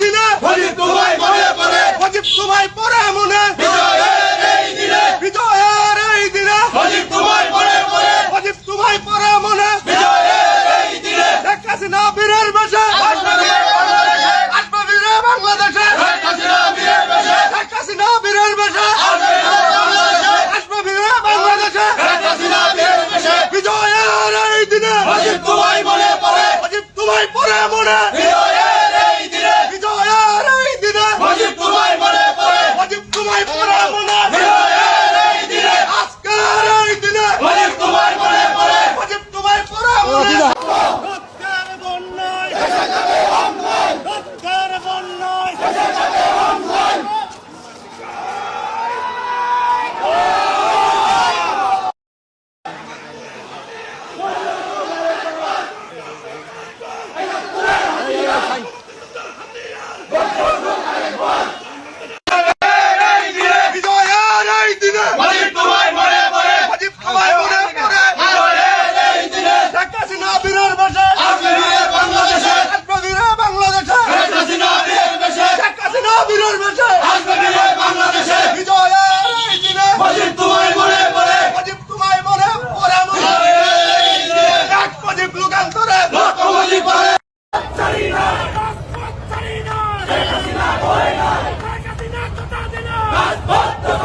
দিনে হজিব তোমায় মনে পড়ে। অজিত তোমায় পড়ে মনে। বিজয়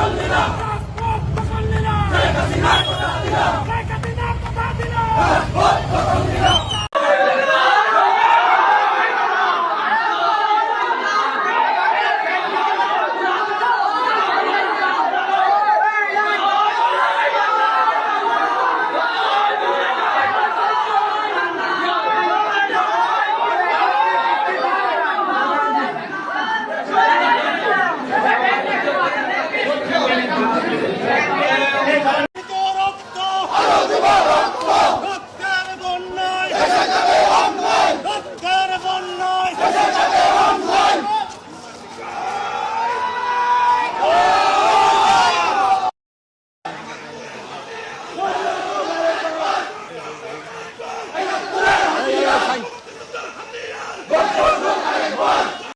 لنا